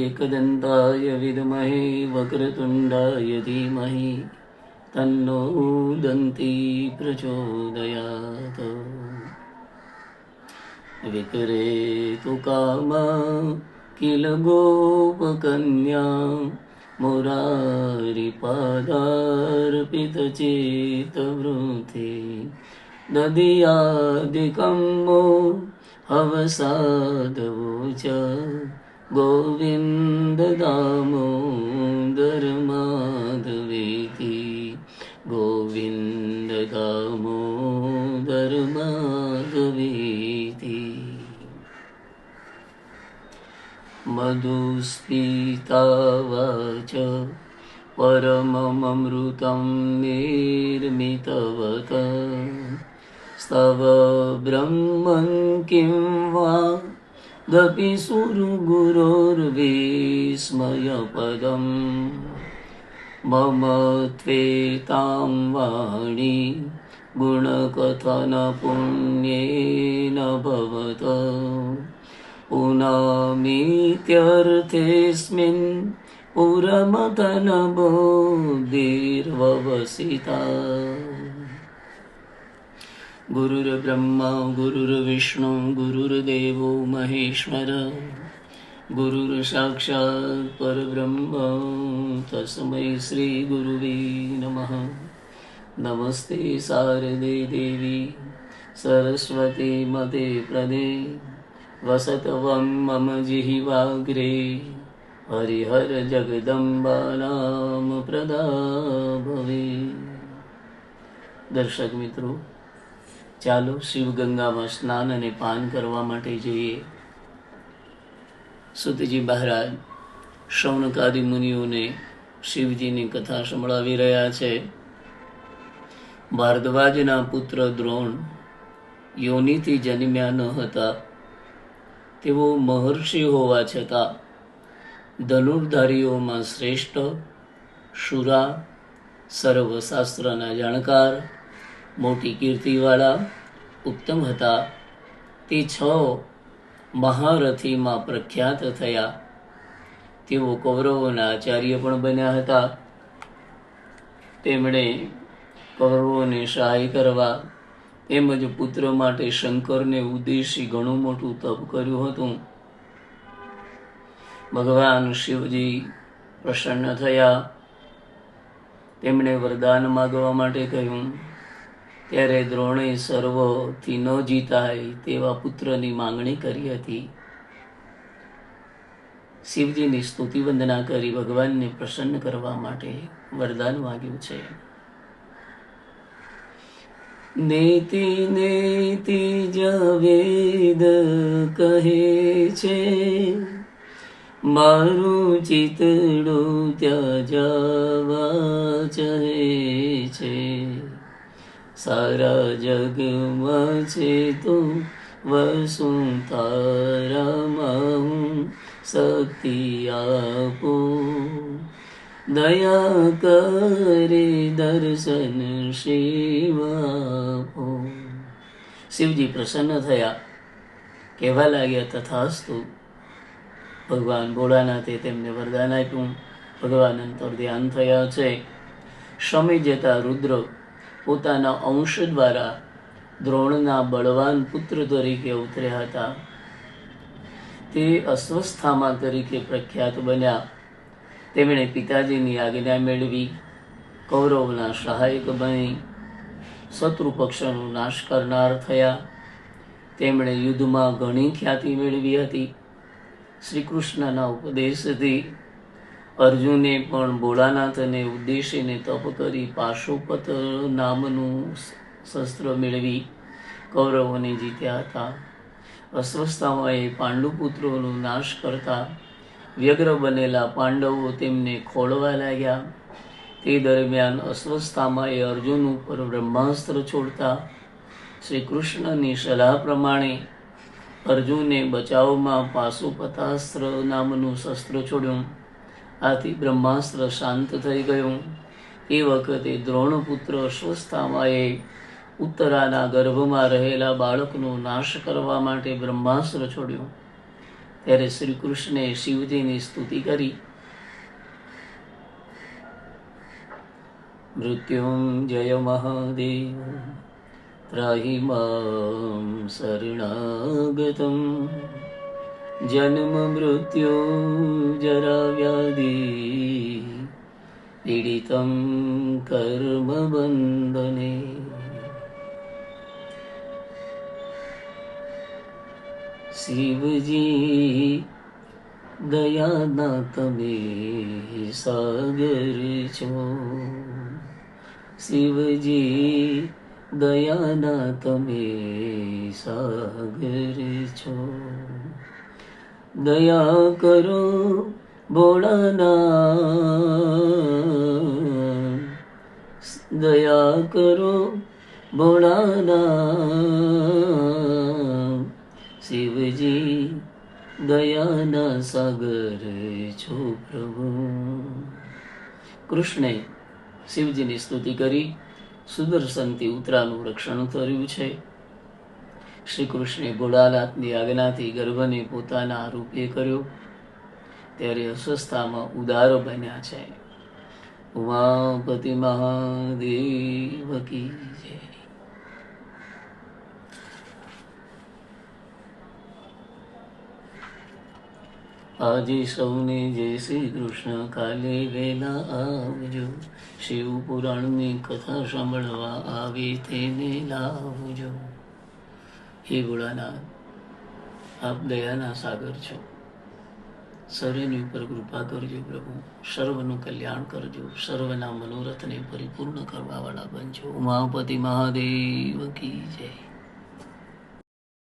एकदन्ताय विद्महे वक्रतुण्डाय धीमहि तन्नो दन्ती प्रचोदयात् विकरे तु कामा किल गोपकन्या मुरारिपादार्पितचेतवृथे ददियादिकं અવસાદવું ચ ગોવિંદ દામોદર માધવેતી ગોવિંદ દામોદર માધવેતી મધુસ્મિતાવાચ પરમમૃતમ નિર્મિતવતા स्तव ब्रह्मन् किं वा दपि सुरगुरोर्विस्मयपदम् मम त्वेतां वाणी गुणकथनपुण्येन भवत पुनमीत्यर्थेऽस्मिन् पुरमतनबोधिर्ववसिता गुरुर्ब्रह्मा, गुरुर्विष्णु, गुरुर्देव, महेश्वर। गुरुर्साक्षात् परब्रह्म, तस्मै श्रीगुरुवे नम। नमस्ते शारदे देवी, सरस्वती मते प्रदे। वसतवं मम जिहिवाग्रे। हरिहर जगदम्बानां प्रदा भवे। दर्शक मित्रों ચાલો શિવગંગામાં સ્નાન અને પાન કરવા માટે જઈએ. સુતજી મહારાજ, શૌનકાદિ મુનિઓને શિવજીની કથા સંભળાવી રહ્યા છે. ભારદ્વાજના પુત્ર દ્રોણ યોનિથી જન્મ્યા ન હતા. તેઓ મહર્ષિ હોવા છતાં ધનુર્ધારીઓમાં શ્રેષ્ઠ શુરા સર્વશાસ્ત્રના જાણકાર મોટી કીર્તિવાળા ઉત્તમ હતા. તે છ મહારથીમાં પ્રખ્યાત થયા. તેઓ કૌરવોના આચાર્ય પણ બન્યા હતા. તેમણે કૌરવોને સહાય કરવા તેમજ પુત્ર માટે શંકરને ઉદ્દેશી ઘણું મોટું તપ કર્યું હતું. ભગવાન શિવજી પ્રસન્ન થયા. તેમણે વરદાન માગવા માટે કહ્યું ત્યારે દ્રોણે સર્વથી ન જીતાય તેવા પુત્રની માંગણી કરી હતી. શિવજીની સ્તુતિ વંદના કરી ભગવાનને પ્રસન્ન કરવા માટે વરદાન માગ્યું છે. નેતિ નેતિ જવેદ વેદ કહે છે, મારું ચિતડું ત્યાં જવા ચહે છે. સારા જગમાં છે તો વસું તારામાં શક્તિ આપો દયા કરે દર્શન શિવાપો શિવજી પ્રસન્ન થયા, કહેવા લાગ્યા તથાસ્તુ। ભગવાન ભોળાનાથે તેમને વરદાન આપ્યું, ભગવાન અંતર ધ્યાન થયા છે સમય જતા રુદ્ર પોતાના અંશ દ્વારા દ્રોણના બળવાન પુત્ર તરીકે ઉતર્યા હતા. તે અસ્વસ્થામાં તરીકે પ્રખ્યાત બન્યા. તેમણે પિતાજીની આજ્ઞા મેળવી, કૌરવના સહાયક બની શત્રુ પક્ષનો નાશ કરનાર થયા. તેમણે યુદ્ધમાં ઘણી ખ્યાતિ મેળવી હતી. શ્રી કૃષ્ણના ઉપદેશથી અર્જુને પણ ભોળાનાથને ઉદ્દેશીને તપ કરી પાશુપત નામનું શસ્ત્ર મેળવી કૌરવોને જીત્યા હતા. અસ્વસ્થામાં એ પાંડુપુત્રોનો નાશ કરતા વ્યગ્ર બનેલા પાંડવો તેમને ખોળવા લાગ્યા. તે દરમિયાન અસ્વસ્થામાં એ અર્જુન ઉપર બ્રહ્માસ્ત્ર છોડતા શ્રી કૃષ્ણની સલાહ પ્રમાણે અર્જુને બચાવમાં પાશુપતાસ્ત્ર નામનું શસ્ત્ર છોડ્યું. આથી બ્રહ્માસ્ત્ર શાંત થઈ ગયું. એ વખતે દ્રોણપુત્ર અશ્વસ્થામાએ ઉત્તરાના ગર્ભમાં રહેલા બાળકનો નાશ કરવા માટે બ્રહ્માસ્ત્ર છોડ્યું. ત્યારે શ્રી કૃષ્ણે શિવજીની સ્તુતિ કરી. મૃત્યુંજય મહાદેવ ત્રાહી મામ શરણાગતમ. जन्म मृत्यु जराव्याधि पीडितं कर्मबन्धने शिवजी दयाना तमे सागर शिवजी दयाना तमे सागर દયા કરો ભોળાના. દયા કરો ભોળાના. શિવજી દયાના સાગર છો પ્રભુ. કૃષ્ણે શિવજીની સ્તુતિ કરી. સુદર્શનથી ઉતરાનું રક્ષણ કર્યું છે. શ્રી કૃષ્ણે ભોળાનાથની આજ્ઞાથી ગર્ભને પોતાના રૂપે કર્યો. ત્યારે અસ્વસ્થામાં ઉદાર બન્યા છે. ઉમાપતિ મહાદેવ કી જય. આજે સૌને જય શ્રી કૃષ્ણ કાલે વેલા આવજો. શિવ પુરાણની કથા સાંભળવા આવે તેને લાવજો. હે ભોળાનાથ આપ દયાના સાગર છો. સર્વની ઉપર કૃપા કરજો પ્રભુ. સર્વનું કલ્યાણ કરજો. સર્વના મનોરથને પરિપૂર્ણ કરવાવાળા બનજો. ઉમાપતિ મહાદેવ કી જય.